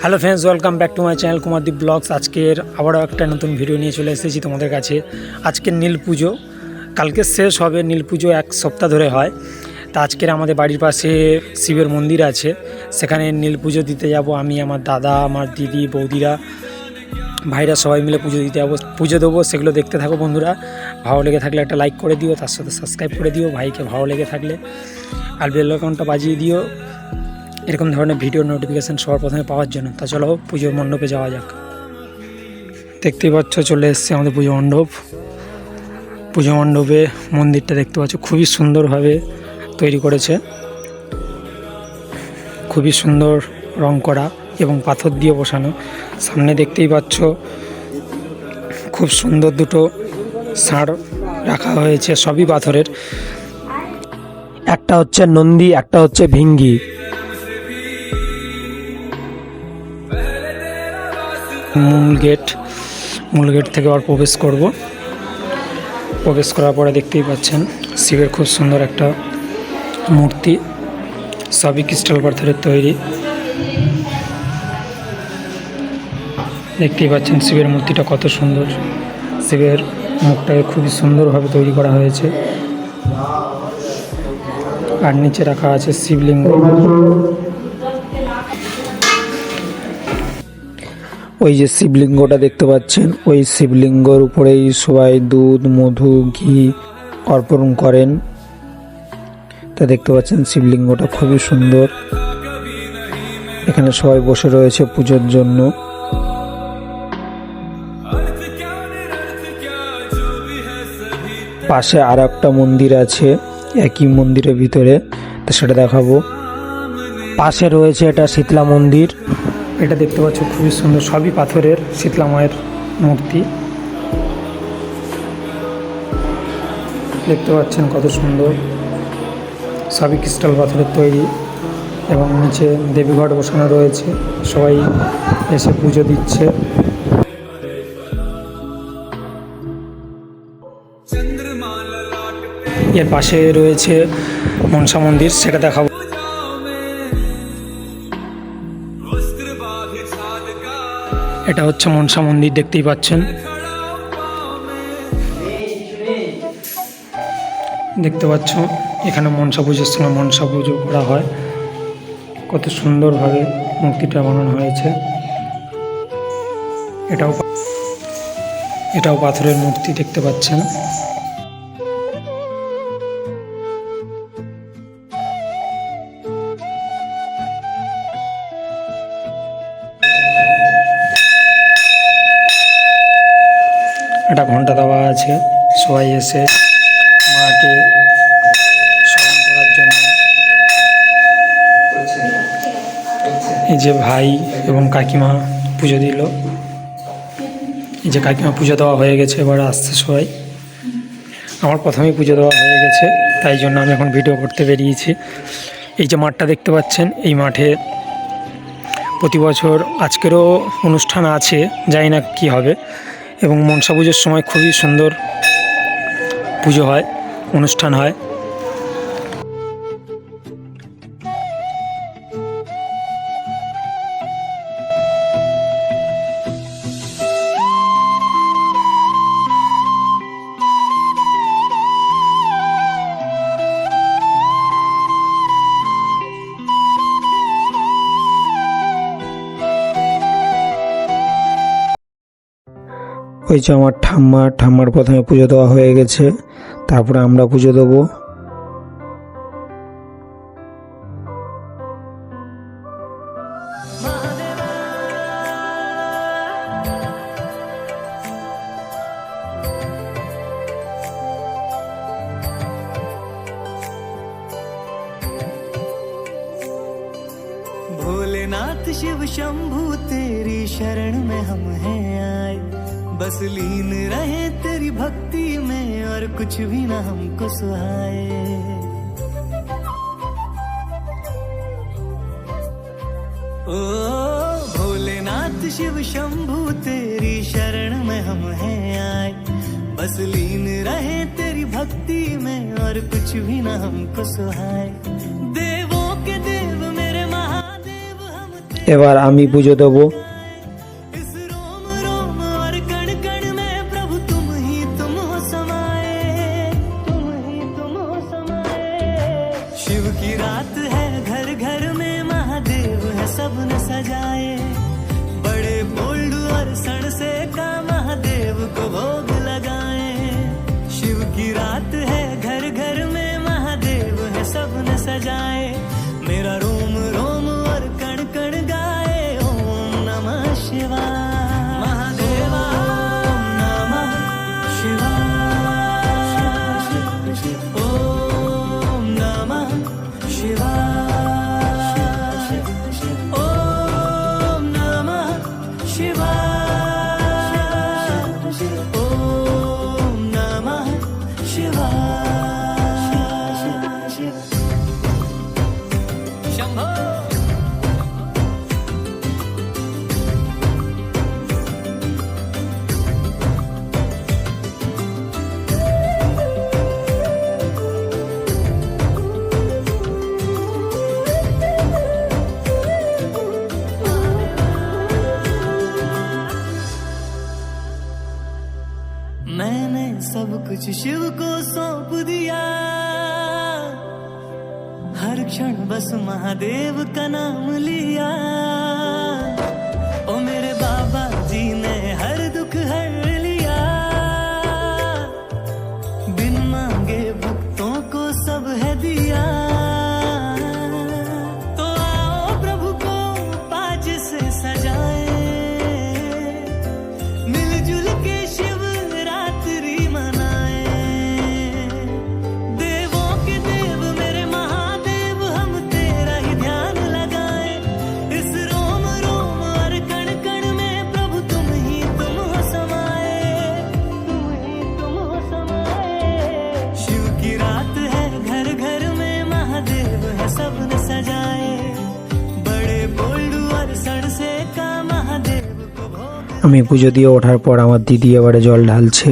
Hello friends, welcome back to my channel Kumardeep blogs. আজকের আবারও একটা নতুন ভিডিও নিয়ে চলে এসেছি তোমাদের কাছে। আজকের নীল পুজো। কালকে শেষ হবে নীল পুজো এক সপ্তাহ ধরে হয়। তা আজকের আমাদের বাড়ির পাশে শিবের মন্দির আছে। সেখানে নীল পুজো দিতে যাব আমি, আমার দাদা, আমার দিদি, বৌদিরা। ভাইরা সবাই মিলে পুজো দিতে যাব, পুজো দেবো, সেগুলো দেখতে থাকো বন্ধুরা। ভালো লেগে থাকলে একটা লাইক করে দিও, তার সাথে সাবস্ক্রাইব করে দিও, ভাইকে ভালো লেগে থাকলে। আর বেল আইকনটা বাজিয়ে দিও। এরকম ধরনের ভিডিও নোটিফিকেশান সবার প্রথমে পাওয়ার জন্য। তা চলো পুজোর মণ্ডপে যাওয়া যাক। দেখতেই পাচ্ছ, চলে এসছে আমাদের পুজো মণ্ডপ। পুজো মণ্ডপে মন্দিরটা দেখতে পাচ্ছ, খুবই সুন্দরভাবে তৈরি করেছে। খুবই সুন্দর রং করা এবং পাথর দিয়ে বসানো। সামনে দেখতেই পাচ্ছ, খুব সুন্দর দুটো ষাঁড় রাখা হয়েছে, সবই পাথরের। একটা হচ্ছে নন্দী, একটা হচ্ছে ভিঙ্গি। মূল গেট মূল গেট থেকে আবার প্রবেশ করব। প্রবেশ করার পরে দেখতেই পাচ্ছেন শিবের খুব সুন্দর একটা মূর্তি, সবই ক্রিস্টাল পাথরের তৈরি। দেখতেই পাচ্ছেন শিবের মূর্তিটা কত সুন্দর। শিবের মুখটাকে খুবই সুন্দরভাবে তৈরি করা হয়েছে। আর নিচে রাখা আছে শিবলিঙ্গ। ওই যে শিবলিঙ্গটা দেখতে পাচ্ছেন, ওই শিবলিঙ্গর উপরেই সবাই দুধ, মধু, ঘি অর্পণ করেন। তা দেখতে পাচ্ছেন শিবলিঙ্গটা খুবই সুন্দর। এখানে সবাই বসে রয়েছে পুজোর জন্য। পাশে আর একটা মন্দির আছে, একই মন্দিরের ভিতরে, তো সেটা দেখাবো। পাশে রয়েছে এটা শীতলা মন্দির। এটা দেখতে পাচ্ছ, খুবই সুন্দর। সবই পাথরের শীতলা মায়ের মূর্তি। দেখতে পাচ্ছেন কত সুন্দর। সবই ক্রিস্টাল পাথরের তৈরি এবং নিচে দেবীঘট বসানো রয়েছে। সবাই এসে পুজো দিচ্ছে। এর পাশে রয়েছে মনসা মন্দির, সেটা দেখাবো। এটা হচ্ছে মনসা মন্দির, দেখতেই পাচ্ছেন। দেখতে পাচ্ছ, এখানে মনসা পুজোর সময় মনসা পুজো করা হয়। কত সুন্দরভাবে মূর্তিটা বানানো হয়েছে। এটাও এটাও পাথরের মূর্তি দেখতে পাচ্ছেন। একটা ঘণ্টা দেওয়া আছে। সবাই এসে মাকে স্মরণ করার জন্য। এই যে ভাই এবং কাকিমা পুজো দিল। এই যে কাকিমা পুজো দেওয়া হয়ে গেছে, এবার আসছে সবাই। আমার প্রথমেই পুজো দেওয়া হয়ে গেছে, তাই জন্য আমি এখন ভিডিও করতে বেরিয়েছি। এই যে মাঠটা দেখতে পাচ্ছেন, এই মাঠে প্রতি বছর আজকেরও অনুষ্ঠান আছে, জানি না কী হবে। এবং মনসা পুজোর সময় খুবই সুন্দর পুজো হয় অনুষ্ঠান হয়। ওই যে আমার ঠাম্মা ঠাম্মার প্রথমে পুজো দেওয়া হয়ে গেছে তারপরে আমরা পুজো দেবো भोलेनाथ शिव शंभु तेरी शरण में हम हैं आए बस लीन रहे तेरी भक्ति में और कुछ भी ना हमको सुहाए। ओ, भोलेनाथ शिव शंभु, तेरी शरण में हम हैं आए। बस लीन रहे तेरी भक्ति में और कुछ भी ना हमको सुहाए। देवों के देव, मेरे महादेव, हम ए बार आमी পুজো দেবো तो कुछ शिव को सौंप दिया। हर क्षण बस महादेव का नाम लिया। আমি পুজো দিয়ে ওঠার পর আমার দিদি এবারে জল ঢালছে।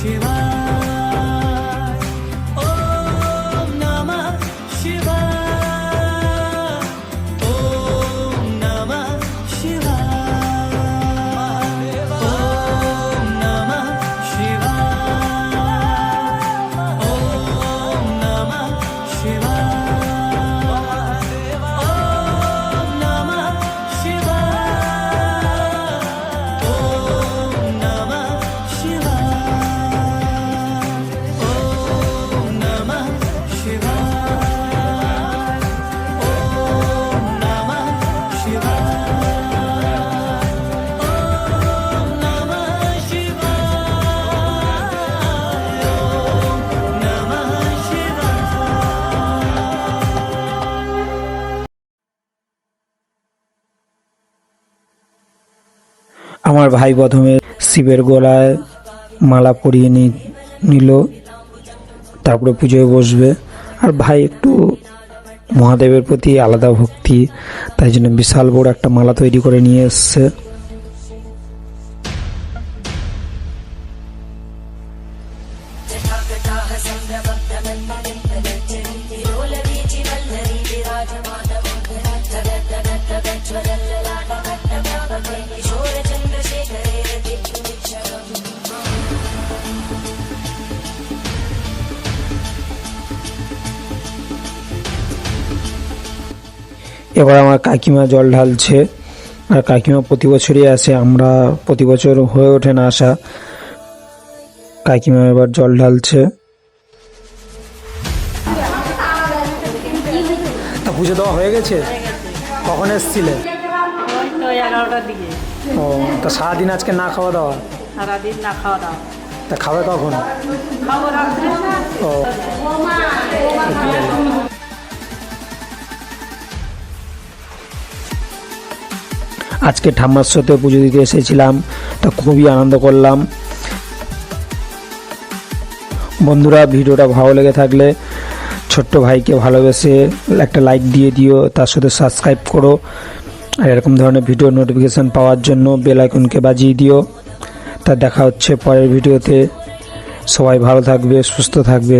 Shiva. আমার ভাই প্রথমে শিবের গলায় মালা পরিয়ে নি নিল। তারপরে পুজোয় বসবে। আর ভাই একটু মহাদেবের প্রতি আলাদা ভক্তি, তাই জন্য বিশাল বড় একটা মালা তৈরি করে নিয়ে এসছে। এবার আমার কাকিমা জল ঢালছে। আর কাকিমা প্রতি বছরই আসে আমরা প্রতি বছর হয়ে ওঠে না আসা। কাকিমা এবার জল ঢালছে। তা পুজো দেওয়া হয়ে গেছে? কখন এসছিলে? ও তা সারাদিন আজকে না খাওয়া দাওয়া? সারাদিন না খাওয়া দাওয়া তা খাবে কখন ও আজকে ঠাম্মার সাথে পুজো দিতে এসেছিলাম, তা খুবই আনন্দ করলাম। বন্ধুরা, ভিডিওটা ভালো লেগে থাকলে ছোট্ট ভাইকে ভালোবেসে একটা লাইক দিয়ে দিও, তার সাথে সাবস্ক্রাইব করো, আর এরকম ধরনের ভিডিও নোটিফিকেশান পাওয়ার জন্য বেল আইকনকে বাজিয়ে দিও। তা দেখা হচ্ছে পরের ভিডিওতে সবাই ভালো থাকবে, সুস্থ থাকবে।